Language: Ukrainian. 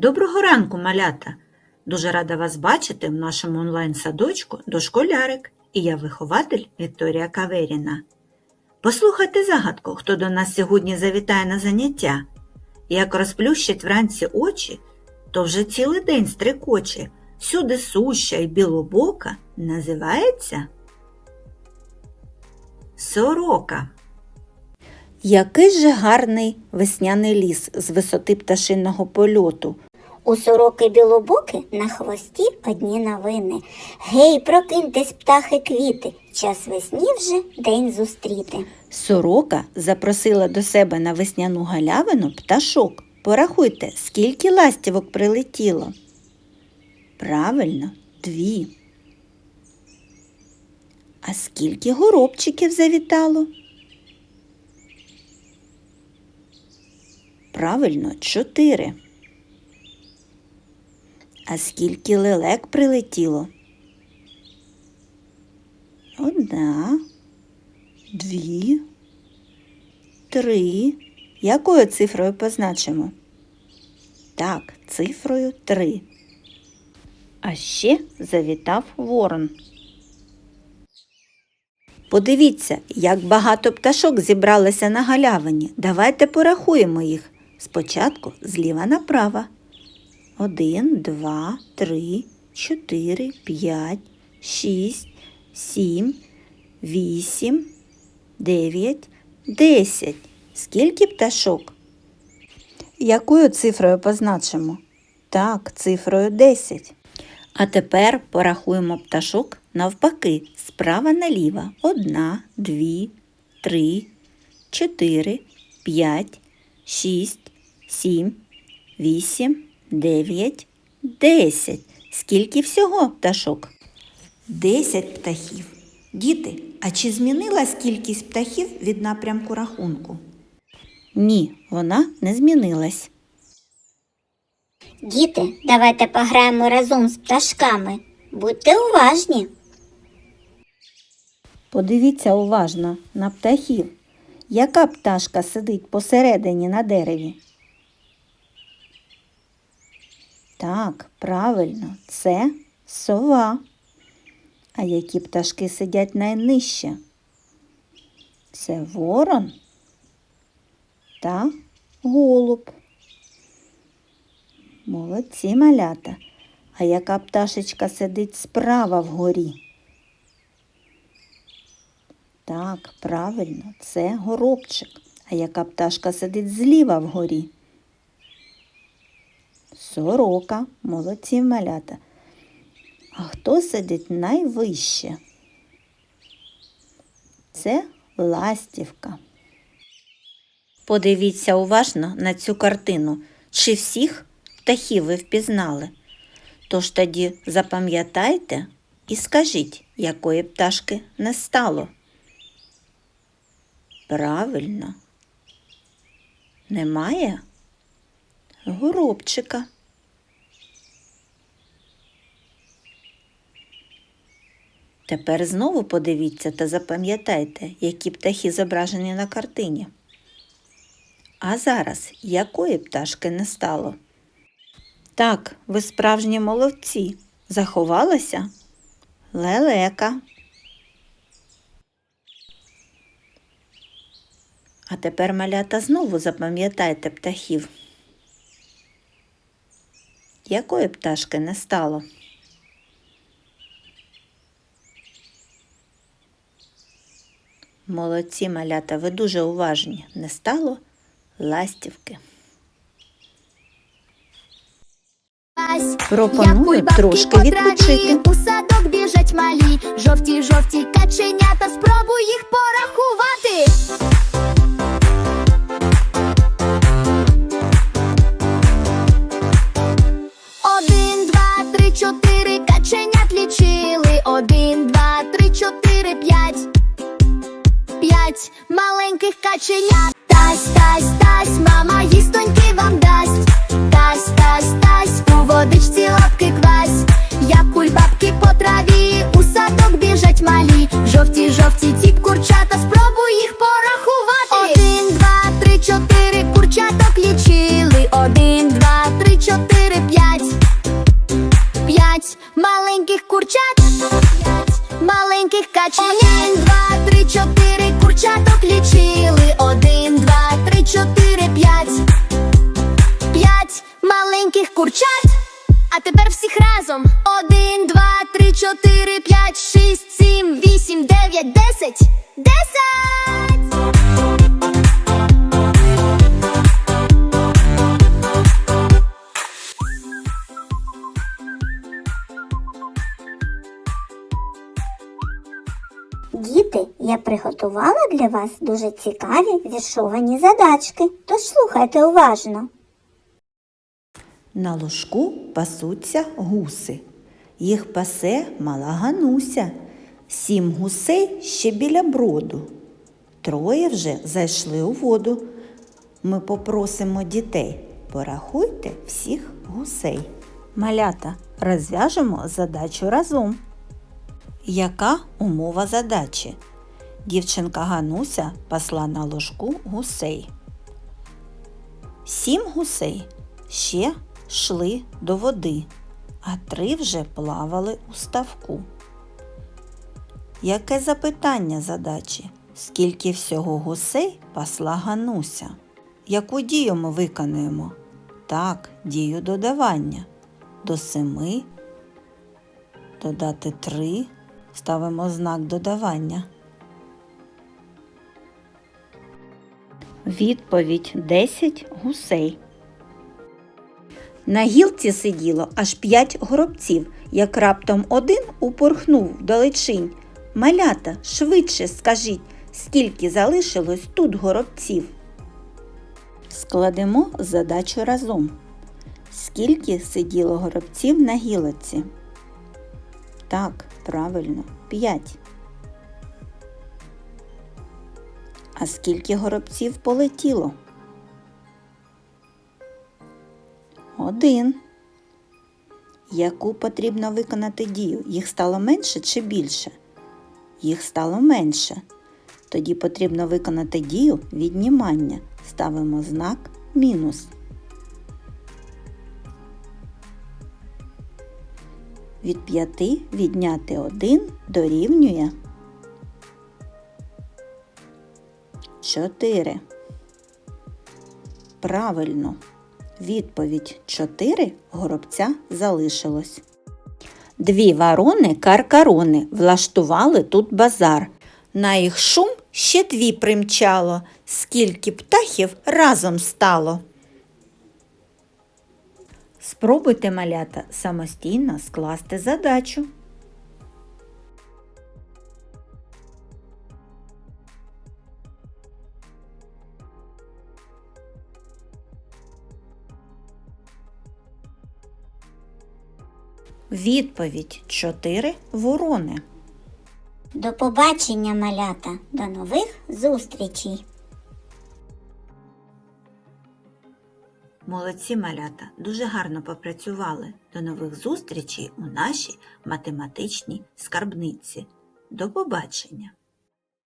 Доброго ранку, малята! Дуже рада вас бачити в нашому онлайн-садочку «Дошколярик» і я вихователь Вікторія Каверіна. Послухайте загадку, хто до нас сьогодні завітає на заняття. Як розплющить вранці очі, то вже цілий день стрикоче, всюди суща і білобока називається сорока. Який же гарний весняний ліс з висоти пташиного польоту. У сороки білобоки на хвості одні новини. Гей, прокиньтесь, птахи квіти, час весні вже день зустріти. Сорока запросила до себе на весняну галявину пташок. Порахуйте, скільки ластівок прилетіло. Правильно, дві. А скільки горобчиків завітало? Правильно, чотири. А скільки лелек прилетіло? Одна, дві, три. Якою цифрою позначимо? Так, цифрою три. А ще завітав ворон. Подивіться, як багато пташок зібралося на галявині. Давайте порахуємо їх. Спочатку зліва направо. Один, два, три, чотири, п'ять, шість, сім, вісім, дев'ять, десять. Скільки пташок? Якою цифрою позначимо? Так, цифрою 10. А тепер порахуємо пташок навпаки, справа наліво. Одна, дві, три, чотири, п'ять, шість, сім, вісім, дев'ять, десять. Скільки всього пташок? Десять птахів. Діти, а чи змінилась кількість птахів від напрямку рахунку? Ні, вона не змінилась. Діти, давайте пограємо разом з пташками. Будьте уважні. Подивіться уважно на птахів. Яка пташка сидить посередині на дереві? Так, правильно, це сова. А які пташки сидять найнижче? Це ворон та голуб. Молодці малята. А яка пташечка сидить справа вгорі? Так, правильно, це горобчик. А яка пташка сидить зліва вгорі? Сорока, молодці малята. А хто сидить найвище? Це ластівка. Подивіться уважно на цю картину. Чи всіх птахів ви впізнали? Тож тоді запам'ятайте і скажіть, якої пташки не стало. Правильно. Немає горобчика. Тепер знову подивіться та запам'ятайте, які птахи зображені на картині. А зараз якої пташки не стало? Так, ви справжні молодці. Заховалася лелека. А тепер малята знову запам'ятайте птахів. Якої пташки не стало? Молодці малята, ви дуже уважні. Не стало ластівки. Пропоную трошки відпочити. У садок біжать малі, жовті, жовті каченята, спробуй їх порахувати. каченя. Дасть, дасть, дасть, мама їстоньки вам дасть. Дасть, дасть, дасть, у водичці лапки квась. Як кульбабки по траві, у садок біжать малі. Жовті, жовті тіп курчата, спробуй їх порахувати. Один, два, три, чотири, курчаток лічили. Один, два, три, чотири, п'ять. П'ять маленьких курчат. Маленьких каченят. Один, два, три, чотири, курчаток лічили. Курчат. А тепер всіх разом. Один, два, три, чотири, п'ять, шість, сім, вісім, дев'ять, десять. Десять! Діти, я приготувала для вас дуже цікаві віршовані задачки, тож слухайте уважно. На ложку пасуться гуси. Їх пасе мала гануся. Сім гусей ще біля броду. Троє вже зайшли у воду. Ми попросимо дітей, порахуйте всіх гусей. Малята, розв'яжемо задачу разом. Яка умова задачі? Дівчинка Гануся пасла на ложку гусей. Сім гусей ще йшли до води, а три вже плавали у ставку. Яке запитання задачі? Скільки всього гусей пасла Гануся? Яку дію ми виконуємо? Так, дію додавання. До семи додати три. Ставимо знак додавання. Відповідь 10 гусей. На гілці сиділо аж п'ять горобців, як раптом один упорхнув вдалечінь. Малята, швидше скажіть, скільки залишилось тут горобців. Складемо задачу разом. Скільки сиділо горобців на гілоці? Так, правильно, п'ять. А скільки горобців полетіло? Один. Яку потрібно виконати дію? Їх стало менше чи більше? Їх стало менше. Тоді потрібно виконати дію віднімання. Ставимо знак мінус. Від п'яти відняти один дорівнює чотири. Правильно. Відповідь 4 горобця залишилось. Дві ворони каркарони влаштували тут базар. На їх шум ще дві примчало, скільки птахів разом стало. Спробуйте, малята, самостійно скласти задачу. Відповідь 4 ворони. До побачення, малята, до нових зустрічей! Молодці малята, дуже гарно попрацювали. До нових зустрічей у нашій математичній скарбниці. До побачення!